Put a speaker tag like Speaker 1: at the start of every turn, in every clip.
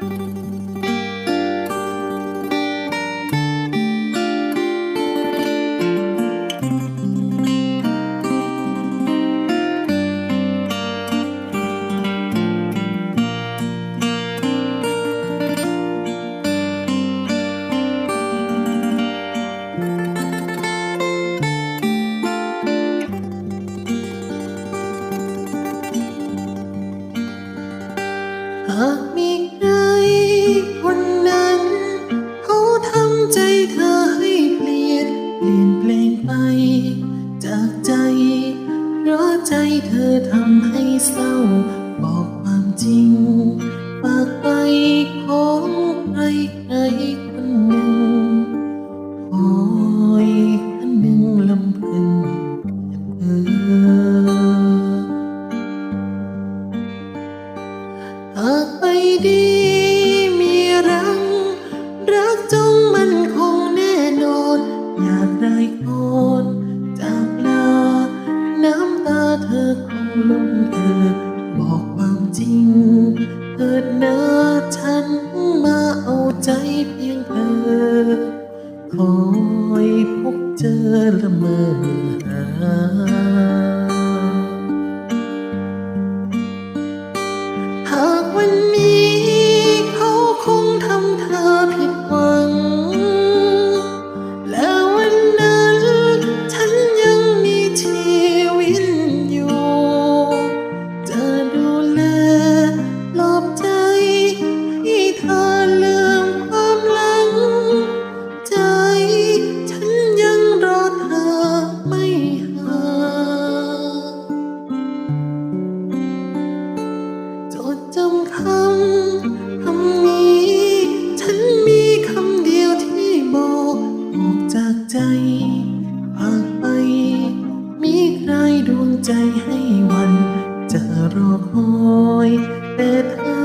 Speaker 1: thank you เธอทำให้เศร้า บอกความจริง ปากไปของใครใครคนหนึ่ง บอกความจริง เถิดนะฉันมาเอาใจเพียงเธอ คอยพบเจอละเมอหา ใจให้วันจะรอคอยแต่เธอ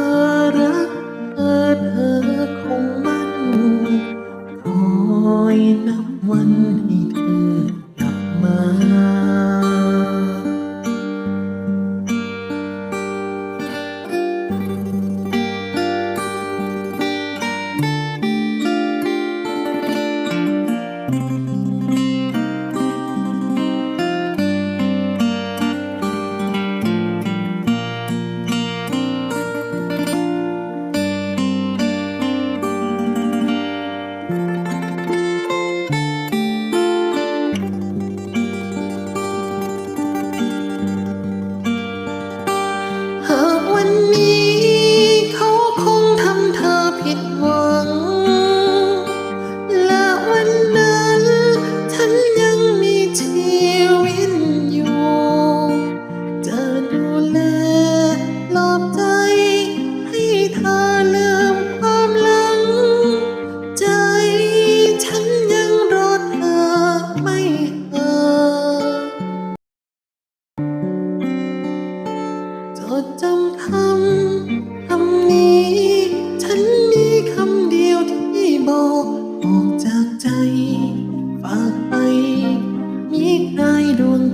Speaker 1: biết vương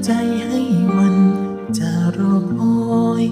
Speaker 1: ใจให้วันจะรอคอย